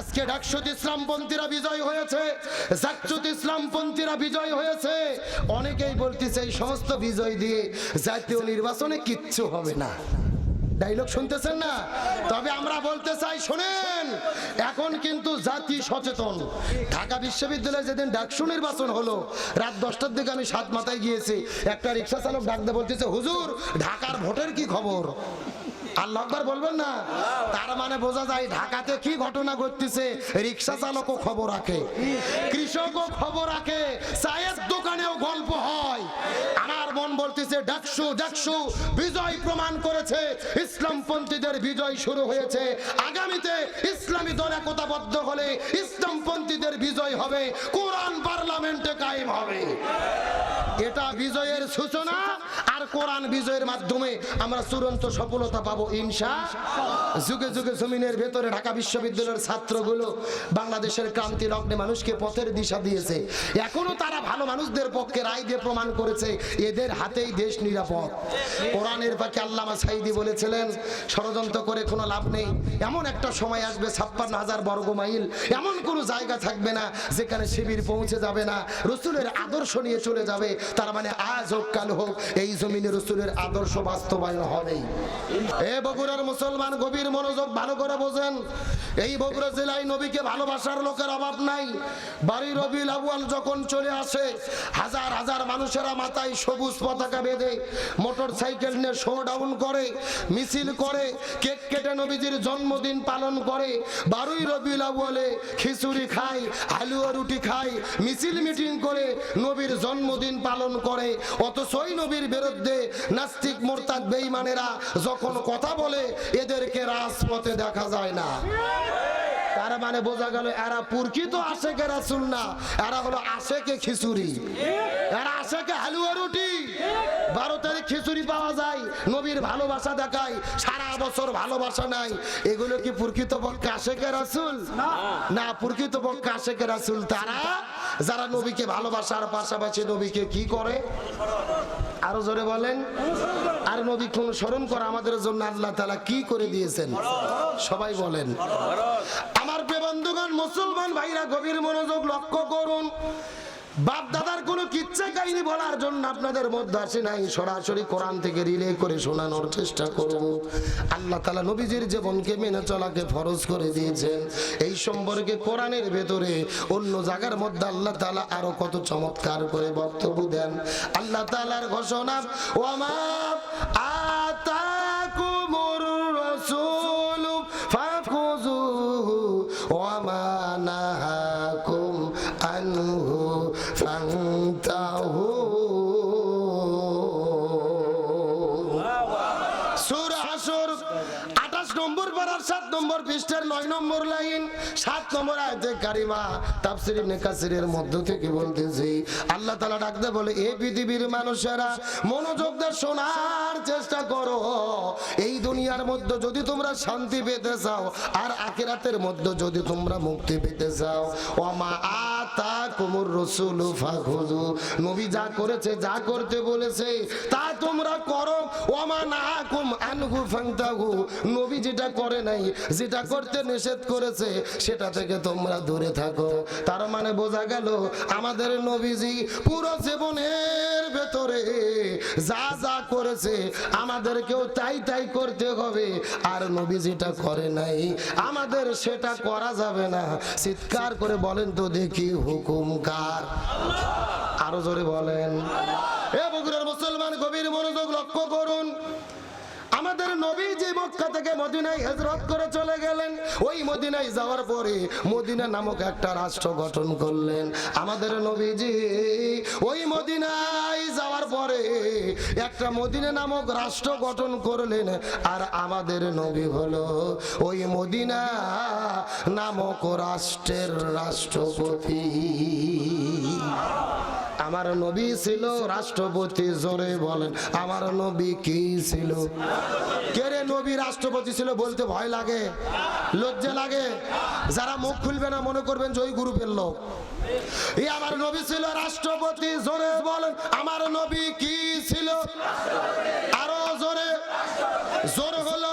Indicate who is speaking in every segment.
Speaker 1: আজকে ডাকসুদ ইসলামপন্থীরা বিজয় হয়েছে জাকচুত ইসলামপন্থীরা বিজয় হয়েছে। অনেকেই বলতেছে এই সমস্ত বিজয় দিয়ে জাতীয় নির্বাচনে কিচ্ছু হবে না। ডাইলগ শুনতেছেন না? তবে আমরা বলতে চাই, শোনেন, এখন কিন্তু জাতি সচেতন। ঢাকা বিশ্ববিদ্যালয়ে যেদিন ডাকসু নির্বাচন হলো, রাত দশটার দিকে আমি সাত মাথায় গিয়েছি, একটা রিক্সা চালক ডাকতে বলতেছে, হুজুর, ঢাকার ভোটের কি খবর? আল্লাহ আকবার বলবেন না? তার মানে বোঝা যায় ঢাকাতে কি ঘটনা ঘটতেছে? রিক্সা চালকও খবর রাখে কৃষকও খবর রাখে চায়ের দোকানেও গল্প হয়। আমার মন বলতেছে ডাকসু ডাকসু বিজয় প্রমাণ করেছে ইসলামপন্থীদের বিজয় শুরু হয়েছে। আগামীতে ইসলামী দল একতাবদ্ধ হলে ইসলামপন্থীদের বিজয় হবে কোরআন পার্লামেন্টে কায়েম হবে। এটা বিজয়ের সূচনা আর কোরআন বিজয়ের মাধ্যমে আমরা চূড়ান্ত সফলতা পাবো, ইনশা যুগে যুগে জমিনের ভেতরে ঢাকা বিশ্ববিদ্যালয়ের ছাত্রগুলো বাংলাদেশের ক্রান্তি লগ্নে মানুষকে পথের দিশা দিয়েছে। এখনও তারা ভালো মানুষদের পক্ষে রায় দিয়ে প্রমাণ করেছে, এদের হাতেই দেশ নিরাপদ। কোরআনের পাখি আল্লামা সাইদি বলেছিলেন, ষড়যন্ত্র করে কোনো লাভ নেই। এমন একটা সময় আসবে, ছাপ্পান্ন হাজার বর্গ মাইল। এমন কোনো জায়গা থাকবে না যেখানে শিবির পৌঁছে যাবে না, রসুলের আদর্শ নিয়ে চলে যাবে। তার মানে আজ হোক, কাল হোক, এই জমিনে রসুলের আদর্শ বাস্তবায়ন হবেই এ বগুড়ার মুসলমান গভীর মনোযোগ ভালো করে বোঝেন। এই বগুড়া জেলায় নবীকে ভালোবাসার লোকের অভাব নাই। বাড়ি রবি আবুয়াল যখন চলে আসে, হাজার হাজার মানুষেরা মাথায় সবুজ পতাকা বেঁধে মোটর সাইকেল নিয়ে শো ডাউন করে, মিছিল করে, কেক কেটে নবীজির জন্মদিন পালন করে। বারুই রবি আবুয়ালে খিচুড়ি খায়, হালুয়া রুটি খায়, মিছিল মিটিং করে নবীর জন্মদিন পালন করে। অথচই নবীর বিরুদ্ধে নাস্তিক, মোরতাদ, বেঈমানেরা যখন কথা বলে, এদেরকে রাজপথে দেখা যায় না। তার মানে বোঝা গেল এরা পুরকিত আশেকে রাসুল না, এরা হলো আশেকে খিচুড়ি। এরা আশেকে হালুয়া রুটি। তারিখ খিচুড়ি পাওয়া যায়, নবীর ভালোবাসা দেখায়, সারা বছর ভালোবাসা নাই। এগুলো কি প্রকৃত পক্ষে আশেকে রাসুল? না, প্রকৃত পক্ষে আশেকে রাসুল তারা, যারা নবীকে ভালোবাসার পাশাপাশি নবীকে কি করে? আরও জোরে বলেন। আর নবী কোন স্মরণ করা আমাদের জন্য আল্লাহ তালা কি করে দিয়েছেন? সবাই বলেন। আমার বন্ধুগণ, মুসলমান ভাইরা, গভীর মনোযোগ লক্ষ্য করুন। বাপ দাদার কোনো কিচ্ছা কাহিনী বলার জন্য আপনাদের মধ্যে আসে নাই। সরাসরি কোরআন থেকে রিলে করে শোনানোর চেষ্টা করব। আল্লাহ তালা নবীজির জীবনকে মেনে চলাকে ফরজ করে দিয়েছেন। এই সম্পর্কে কোরআনের ভেতরে অন্য জায়গার মধ্যে আল্লাহ তালা আরও কত চমৎকার করে বক্তব্য দেন। আল্লাহ তালার ঘোষণা ওয়ামা আতাকুমুর 28 নম্বর পারার 7 নম্বর পৃষ্ঠার নয় নম্বর লাইন, সাত নম্বর আয়াতে কারিমা তাফসীর ইবনে মধ্য থেকে বলতেছি। আল্লাহ তাআলা ডাকতে বলে এই পৃথিবীর মানুষেরা, মনোযোগ দিয়ে শোনার চেষ্টা করো। এই দুনিয়ার মধ্যে যদি তোমরা শান্তি পেতে চাও, আর আখিরাতের মধ্যে যদি তোমরা মুক্তি পেতে চাও। ওমা আতা কুমুর রসুল ফাখুজু নবী যা করেছে, যা করতে বলেছে, তা তোমরা করো। ওমা না কুম আনহু ফান্তাহু। নবী যেটা করে নাই, যেটা করতে নিষেধ করেছে, সেটা থেকে তোমরা দূরে থাকো। তার মানে বোঝা গেল, আমাদের নবীজি পুরো জীবনের ভেতরে যা যা করেছে, আমাদেরকেও তাই তাই করতে হবে। আর নবী যেটা করে নাই, আমাদের সেটা করা যাবে না। চিৎকার করে বলেন তো দেখি হুকুম। কার আরও জোরে বলেন। মুসলমান গভীর মনোযোগ লক্ষ্য করুন। আমাদের নবী যে মক্কা থেকে মদিনায় হেজরত করে চলে গেলেন। ওই মদিনায় যাওয়ার পরে মদিনা নামক একটা রাষ্ট্র গঠন করলেন। আমাদের নবীজি ওই যাওয়ার পরে একটা মদিনা নামক রাষ্ট্র গঠন করলেন, আর আমাদের নবী হলো ওই মদিনা নামক রাষ্ট্রের রাষ্ট্রপতি। আমার নবী ছিল রাষ্ট্রপতি, জোরে বলেন। আমার নবী কি ছিল? কে রে নবী রাষ্ট্রপতি ছিল বলতে ভয় লাগে? লজ্জা লাগে? যারা মুখ খুলবে না মনে করবেন জয় গ্রুপের লোক। এই আমার নবী ছিল রাষ্ট্রপতি, জোরে বলেন। আমার নবী কি ছিল? আরও জোরে। জোর হলো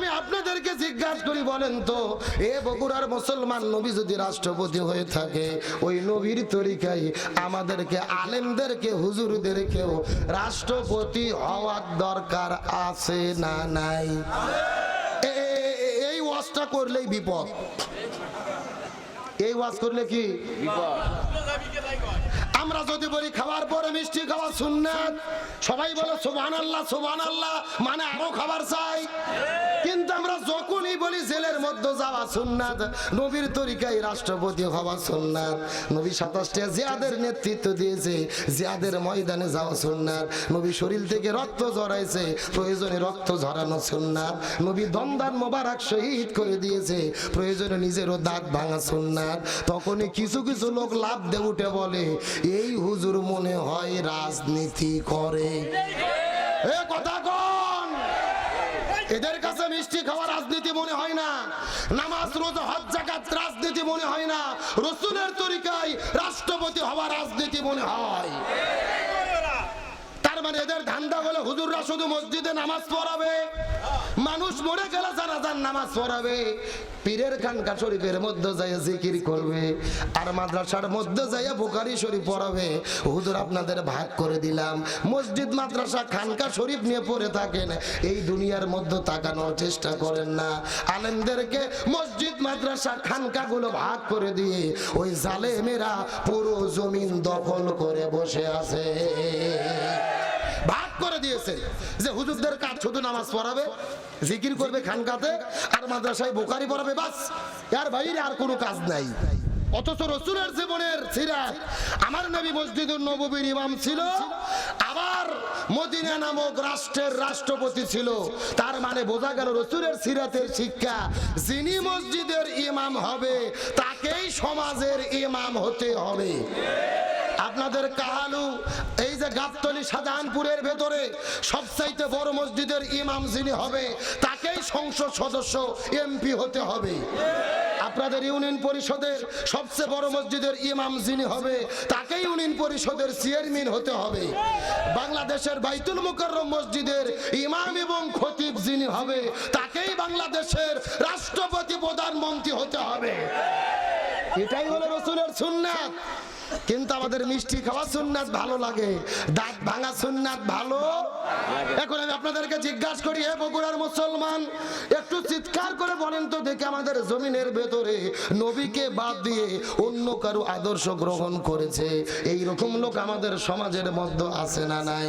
Speaker 1: আমি আপনাদেরকে জিজ্ঞাসা করি বলেন তো, এ বগুড়ার মুসলমান নবী যদি রাষ্ট্রপতি হয়ে থাকে, ওই নবীর তরিকায় আমাদেরকে আলেমদেরকে হুজুরদেরকেও রাষ্ট্রপতি হওয়ার দরকার আছে না নাই? এই ওয়াজটা করলেই বিপদ। এই ওয়াজ করলে কি? আমরা যদি বলি খাবার পরে মিষ্টি খাওয়া সুন্নাত, সবাই বলে সুবহান আল্লাহ সুবহান আল্লাহ মানে আরও খাবার চাই। কিন্তু আমরা যখনই বলি জেলের মধ্যে যাওয়া সুন্নাত, নবীর তরিকায় রাষ্ট্রপতি হওয়া সুন্নাত। নবী সাতাশটা জিয়াদের নেতৃত্ব দিয়েছে, জিয়াদের ময়দানে যাওয়া সুন্নাত। নবী শরীর থেকে রক্ত ঝরাইছে, প্রয়োজনে রক্ত ঝরানো সুন্নাত। নবী দমদান মোবারক শহীদ করে দিয়েছে, প্রয়োজনে নিজেরও দাঁত ভাঙা সুন্নাত। তখনই কিছু কিছু লোক লাভ দিয়ে উঠে বলে, এই হুজুর মনে হয় রাজনীতি করে। এ কথা কোন এদের কাছে মিষ্টি খাওয়া রাজনীতি মনে হয় না। নামাজ, রোজ, হজ জাকাত রাজনীতি মনে হয় না। রসুলের তরিকায় রাষ্ট্রপতি হওয়া রাজনীতি মনে হয়। মানে এদের ধান্দা হলো হুজুররা শুধু মসজিদে নামাজ পড়াবে। মানুষ মরে গেলে জানাজান নামাজ পড়াবে। পীরের খানকা শরীফের মধ্যে যাইয়া জিকির করবে আর মাদ্রাসার মধ্যে যাইয়া বুকারি শরীফ পড়াবে। হুজুর, আপনাদের ভাগ করে দিলাম। মসজিদ, মাদ্রাসা, খানকা শরীফ নিয়ে পড়ে থাকেন। এই দুনিয়ার মধ্যে তাকানোর চেষ্টা করেন না। আলেমদেরকে মসজিদ, মাদ্রাসা, খানকাগুলো ভাগ করে দিয়ে ওই জালেমেরা পুরো জমিন দখল করে বসে আছে। দিয়েছে যে হুজুরদের কাজ শুধু নামাজ পড়াবে, জিকির করবে খানকাতে, আর মাদ্রাসায় বোকারি পড়াবে, বাস। এর বাইরে আর কোনো কাজ নাই। অথচ রসুলের জীবনের সিরাত আমার নবী মসজিদুর নববীর ইমাম ছিল, আবার মদিনা নামক রাষ্ট্রের রাষ্ট্রপতি ছিল। তার মানে বোঝা গেল রসুলের সিরাতের শিক্ষা, যিনি মসজিদের ইমাম হবে, তাকেই সমাজের ইমাম হতে হবে। আপনাদের কাহালু, এই যে গাবতলি শাহজাহানপুরের ভেতরে সবচাইতে বড় মসজিদের ইমাম যিনি হবে, তাকেই সংসদ সদস্য, এমপি হতে হবে। আপনাদের ইউনিয়ন পরিষদের সবচেয়ে বড় মসজিদের ইমাম যিনি হবে, তাকেই ইউনিয়ন পরিষদের চেয়ারম্যান হতে হবে। বাংলাদেশের বাইতুল মুকাররম মসজিদের ইমাম এবং খতিব যিনি হবে, তাকেই বাংলাদেশের রাষ্ট্রপতি প্রধানমন্ত্রী হতে হবে। এটাই হলো রসুলের সুন্নাত। কিন্তু আমাদের মিষ্টি খাওয়া সুন্নাত ভালো লাগে, দাঁত ভাঙা সুন্নাত ভালো এখন আমি আপনাদেরকে জিজ্ঞাসা করি হে বগুড়ার মুসলমান, একটু চিৎকার করে বলেন তো দেখে আমাদের জমিনের ভেতরে নবীকে বাদ দিয়ে অন্য কারও আদর্শ গ্রহণ করেছে। এই রকম লোক আমাদের সমাজের মধ্যে আছে না নাই?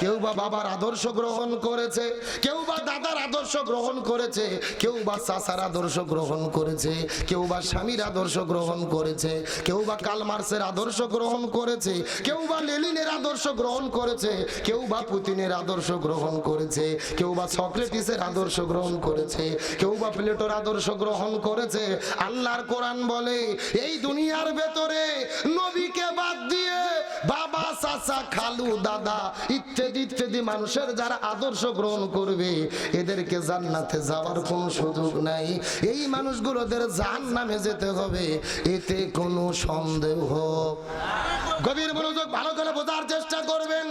Speaker 1: কেউ বা বাবার আদর্শ গ্রহণ করেছে, কেউ বা দাদার আদর্শ গ্রহণ করেছে, কেউ বা চাচার আদর্শ গ্রহণ করেছে, কেউ বা স্বামীর আদর্শ গ্রহণ করেছে, কেউ বা কালমার্সের আদর্শ গ্রহণ করেছে, কেউ বা লেলিনের আদর্শ গ্রহণ করেছে, কেউ বা পুতিনের আদর্শ গ্রহণ করেছে, কেউ বা সক্রেটিসের আদর্শ গ্রহণ করেছে, কেউ বা প্লেটোর আদর্শ গ্রহণ করেছে। আল্লাহর কোরআন বলে, এই দুনিয়ার ভেতরে নবীকে বাদ দিয়ে বাবা, চাচা, খালু, দাদা ইত্যাদি ইত্যাদি মানুষের যারা আদর্শ গ্রহণ করবে, এদেরকে জান্নাতে যাওয়ার কোনো সুযোগ নাই। এই মানুষগুলোদের জাহান্নামে যেতে হবে, এতে কোনো সন্দেহ। গভীর মনোযোগ ভালো করে বোঝার চেষ্টা করবেন।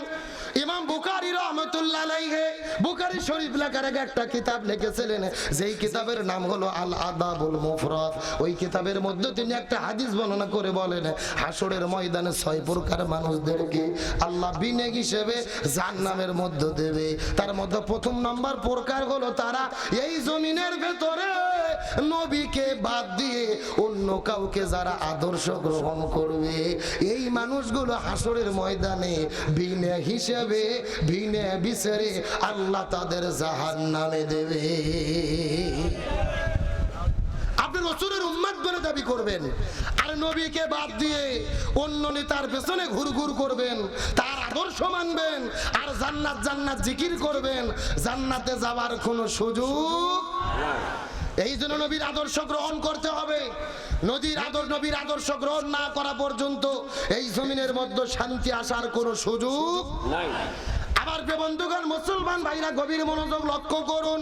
Speaker 1: বুখারী রহমতুল্লাহ আলাইহি। বুখারী শরীফ লেখার আগে একটা কিতাব লিখেছিলেন, যেই কিতাবের নাম হলো আল আদাবুল মুফরাদ। ওই কিতাবের মধ্যে তিনি একটা হাদিস বর্ণনা করে বলেন হাসরের ময়দানে ছয় প্রকার মানুষদেরকে আল্লাহ বিনে হিসেবে জাহান্নামের মধ্যে দেবে। তার মধ্যে প্রথম নম্বর প্রকার হলো তারা এই জমিনের ভেতরে নবীকে বাদ দিয়ে অন্য কাউকে যারা আদর্শ গ্রহণ করবে, এই মানুষগুলো হাসরের ময়দানে বিনে হিসেবে, বিনে বিচারে আল্লাহ তাদের জাহান নামে দেবে। আপনি দাবি করবেন, আর নবীকে বাদ দিয়ে অন্য নেতার পেছনে ঘুরঘুর করবেন, তার আদর্শ মানবেন, আর জান্নাত জান্নাত জিকির করবেন, জান্নাতে যাওয়ার কোনো সুযোগ এই জন্য নবীর আদর্শ গ্রহণ করতে হবে। নদীর আদর নবীর আদর্শ গ্রহণ না করা পর্যন্ত এই জমিনের মধ্যে শান্তি আসার কোনো সুযোগ
Speaker 2: নাই।
Speaker 1: আবার প্রিয় বন্ধুগণ মুসলমান ভাইরা গভীর মনোযোগ লক্ষ্য করুন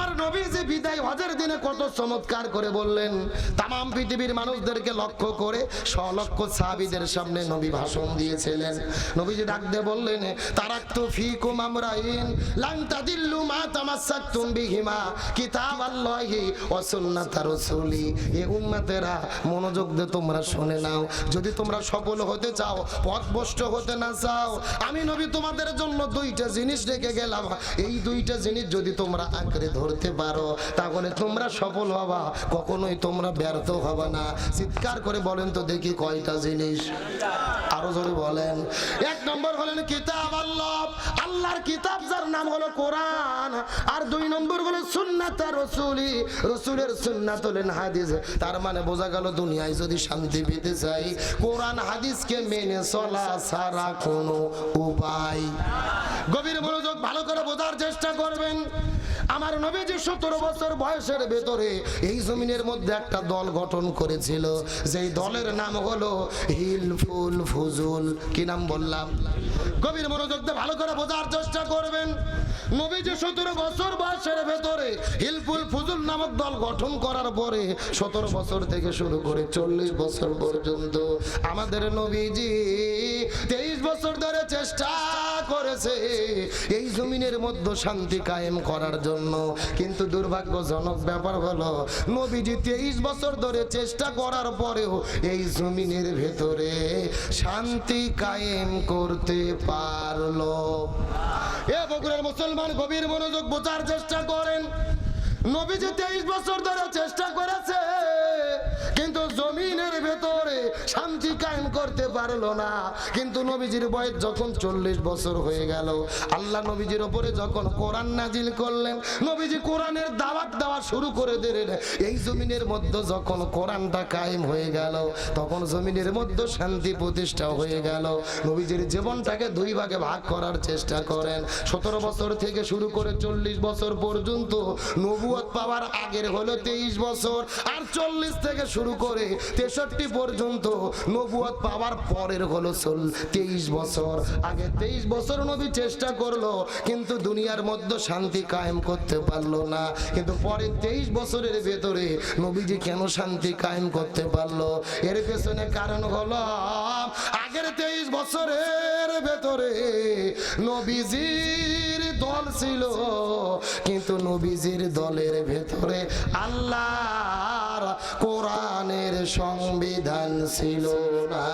Speaker 1: আমার নবী যে বিদায় হজের দিনে কত চমৎকার করে বললেন। তাম পৃথিবীর মানুষদেরকে লক্ষ্য করে সলক্ষ সাহাবীদের সামনে নবী ভাষণ দিয়েছিলেন। নবীজি ডাক দিয়ে বললেন, তারাক্তু ফিকুম আমরাইন লাং তাদিল্লু মা তামাসসাকতুম বিহিমা, কিতাবাল্লাহি ওয়া সুন্নাতা রাসূলি। এ উম্মতেরা মনোযোগ দিয়ে তোমরা শুনে নাও। যদি তোমরা সফল হতে চাও, পথভ্রষ্ট হতে না চাও, আমি নবী তোমাদের জন্য দুইটা জিনিস রেখে গেলাম। এই দুইটা জিনিস যদি তোমরা আঁকড়ে ধরতে পারো। তাহলে তোমরা সফল হবা। কখনোই তোমরা ব্যর্থ হবা না। চিৎকার করে বলেন তো দেখি কয়টা জিনিস। আরও জোরে বলেন। এক নম্বর হলেন কিতাব আল্লাহ। আল্লাহর কিতাব যার নাম হলো কোরআন। আর দুই নম্বর হলো সুন্নাত রসুলি। রসুলের সুন্নাত হলেন হাদিস। তার মানে বোঝা গেল দুনিয়ায় যদি শান্তি পেতে চাই, কোরআন হাদিসকে মেনে চলা সারা কোনো উপায়। গভীর মনোযোগ ভালো করে বোঝার চেষ্টা করবেন। আমার নবীজি সতেরো বছর বয়সের ভেতরে এই জমিনের মধ্যে একটা দল গঠন করেছিল। যেই দলের নাম হলো হিলফুল ফুজুল। কি নাম বললাম? গভীর মনোযোগ দিয়ে ভালো করে বোঝার চেষ্টা করবেন। নবীজি সতেরো বছর বয়সের ভেতরে হিলফুল ফুজুল নামক দল গঠন করার পরে সতেরো বছর থেকে শুরু করে চল্লিশ বছর পর্যন্ত আমাদের নবীজি তেইশ বছর ধরে চেষ্টা করেছে। এই জমিনের মধ্যে শান্তি কায়েম করার জন্য। কিন্তু দুর্ভাগ্যজনক ব্যাপার হলো, নবীজি তেইশ বছর ধরে চেষ্টা করার পরেও এই জমিনের ভেতরে শান্তি কায়েম করতে পারল। এ বগুড়ার মুসলমান গভীর মনোযোগ বোঝার চেষ্টা করেন। নবীজি তেইশ বছর ধরে চেষ্টা করেছে, কিন্তু জমিনের ভেতরে শান্তি কায়েম করতে পারল না। কিন্তু নবীজির বয়স যখন চল্লিশ বছর হয়ে গেল, আল্লাহ নবীজির ওপরে যখন কোরআন নাজিল করলেন, নবীজি কোরআনের দাওয়াত দেওয়া শুরু করে দিলেন। এই জমিনের মধ্যে যখন কোরআনটা কায়েম হয়ে গেল, তখন জমিনের মধ্যে শান্তি প্রতিষ্ঠা হয়ে গেল। নবীজির জীবনটাকে দুই ভাগে ভাগ করার চেষ্টা করেন। সতেরো বছর থেকে শুরু করে চল্লিশ বছর পর্যন্ত নবুয়ত পাওয়ার আগের হলো তেইশ বছর। আর চল্লিশ থেকে শুরু করে তেষট্টি পর্যন্ত নবুয়ত পাওয়ার পরের হলো চল তেইশ বছর। আগে তেইশ বছর নবী চেষ্টা করল, কিন্তু দুনিয়ার মধ্যে শান্তি কায়েম করতে পারল না। কিন্তু পরে তেইশ বছরের ভেতরে নবীজি কেন শান্তি কায়েম করতে পারল? এর পেছনে কারণ হলো, আগের তেইশ বছরের ভেতরে নবীজির দল ছিল, কিন্তু নবীজির দলের ভেতরে আল্লাহর কোরআনের সংবিধান ছিল না।